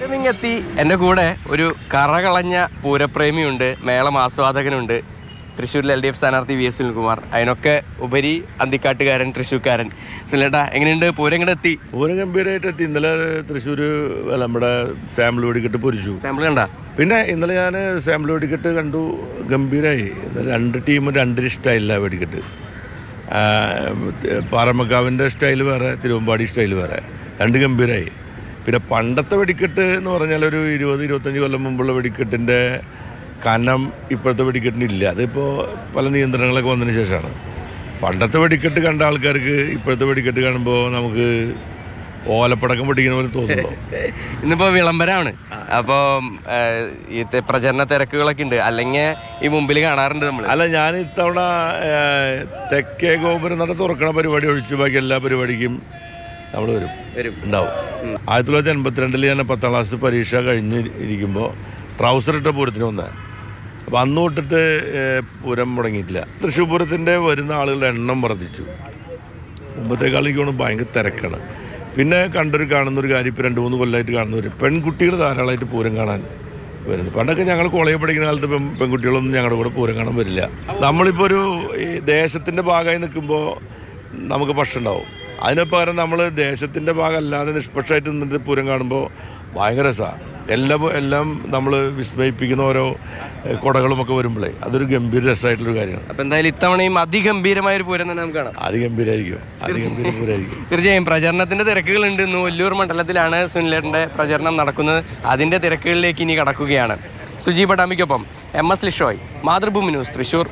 എത്തി എന്റെ കൂടെ ഒരു കറകളഞ്ഞ പൂരപ്രേമിയുണ്ട് മേളം ആസ്വാദകനുണ്ട് തൃശ്ശൂരിലെ എൽ ഡി എഫ് സ്ഥാനാർത്ഥി വി എസ് സുനിൽകുമാർ. അതിനൊക്കെ ഉപരി അന്തിക്കാട്ടുകാരൻ തൃശ്ശൂർക്കാരൻ. സുനിലേട്ടാ എങ്ങനെയുണ്ട്? പൂരം ഇങ്ങോട്ട് എത്തി? പൂരം ഗംഭീരമായിട്ട് എത്തി. ഇന്നലെ തൃശ്ശൂർ നമ്മുടെ സാമ്പിൾ വെടിക്കെട്ട് പൊരിച്ചു. സാമ്പിൾ കണ്ട? പിന്നെ ഇന്നലെ ഞാൻ സാമ്പിൾ വെടിക്കെട്ട് കണ്ടു. ഗംഭീരമായി രണ്ട് ടീമും രണ്ട് ഇഷ്ടമായില്ല വെടിക്കെട്ട്. പാറമക്കാവിന്റെ സ്റ്റൈൽ വേറെ തിരുവമ്പാടി സ്റ്റൈൽ വേറെ. രണ്ട് ഗംഭീരമായി പിന്നെ പണ്ടത്തെ വെടിക്കെട്ട് എന്ന് പറഞ്ഞാൽ ഒരു ഇരുപത് ഇരുപത്തഞ്ച് കൊല്ലം മുമ്പുള്ള വെടിക്കെട്ടിന്റെ കനം ഇപ്പോഴത്തെ വെടിക്കെട്ടിനില്ല. അതിപ്പോൾ പല നിയന്ത്രണങ്ങളൊക്കെ വന്നതിന് ശേഷമാണ്. പണ്ടത്തെ വെടിക്കെട്ട് കണ്ട ആൾക്കാർക്ക് ഇപ്പോഴത്തെ വെടിക്കെട്ട് കാണുമ്പോൾ നമുക്ക് ഓലപ്പടക്കം പൊട്ടിക്കുന്ന പോലെ തോന്നുന്നു. ഇന്നിപ്പോ വിളംബരമാണ് അപ്പോൾ ഈ പ്രചരണ തിരക്കുകളൊക്കെ ഉണ്ട്. അല്ലെങ്കിൽ ഈ മുമ്പിൽ കാണാറുണ്ട് നമ്മൾ അല്ല ഞാൻ ഇത്തവണ തെക്കേ ഗോപുരം നട തുറക്കണ പരിപാടി ഒഴിച്ചു ബാക്കി എല്ലാ പരിപാടിക്കും നമ്മൾ വരും. വരും. ഉണ്ടാവും. ആയിരത്തി തൊള്ളായിരത്തി എൺപത്തിരണ്ടിൽ ഞാൻ പത്താം ക്ലാസ് പരീക്ഷ കഴിഞ്ഞ് ഇരിക്കുമ്പോൾ ട്രൗസർ ഇട്ട പൂരത്തിന് വന്നത്. അപ്പോൾ അന്ന് തൊട്ടിട്ട് പൂരം മുടങ്ങിയിട്ടില്ല. തൃശ്ശൂർ പൂരത്തിന്റെ വരുന്ന ആളുകളുടെ എണ്ണം വർദ്ധിച്ചു. മുമ്പത്തേക്കാൾ എനിക്ക് ഭയങ്കര തിരക്കാണ്. പിന്നെ കണ്ടൊരു കാണുന്നൊരു കാര്യം ഇപ്പോൾ രണ്ട് മൂന്ന് കൊല്ലമായിട്ട് കാണുന്നവർ പെൺകുട്ടികൾ ധാരാളമായിട്ട് പൂരം കാണാൻ വരുന്നത്. പണ്ടൊക്കെ ഞങ്ങൾ കോളേജിൽ പഠിക്കുന്ന കാലത്ത് പെൺ പെൺകുട്ടികളൊന്നും ഞങ്ങളുടെ കൂടെ പൂരം കാണാൻ വരില്ല. നമ്മളിപ്പോൾ ഒരു ഈ ദേശത്തിന്റെ ഭാഗമായി നിൽക്കുമ്പോൾ നമുക്ക് ഭക്ഷണം ഉണ്ടാവും. അതിന് പകരം നമ്മൾ ദേശത്തിന്റെ ഭാഗമല്ലാതെ നിഷ്പക്ഷമായിട്ട് നിന്നിട്ട് പൂരം കാണുമ്പോൾ ഭയങ്കര രസമാണ് എല്ലാം എല്ലാം നമ്മൾ വിസ്മയിപ്പിക്കുന്ന ഓരോ കൊടകളുമൊക്കെ വരുമ്പോഴേ അതൊരു ഗംഭീര രസമായിട്ടുള്ളൊരു കാര്യമാണ്. അപ്പൊ എന്തായാലും ഇത്തവണയും അതിഗംഭീരമായ ഒരു പൂരം തന്നെ നമുക്ക് കാണാം. അതിഗംഭീരമായിരിക്കും അതിഗംഭീര പൂരമായിരിക്കും തീർച്ചയായും പ്രചരണത്തിന്റെ തിരക്കുകളുണ്ട്. ഇന്ന് ഒല്ലൂർ മണ്ഡലത്തിലാണ് സുനിലേട്ടന്റെ പ്രചരണം നടക്കുന്നത്. അതിന്റെ തിരക്കുകളിലേക്ക് ഇനി കടക്കുകയാണ്. Suji പട്ടാമിക്കൊപ്പം M S Lishoy Mathrubhumi news Thrissur.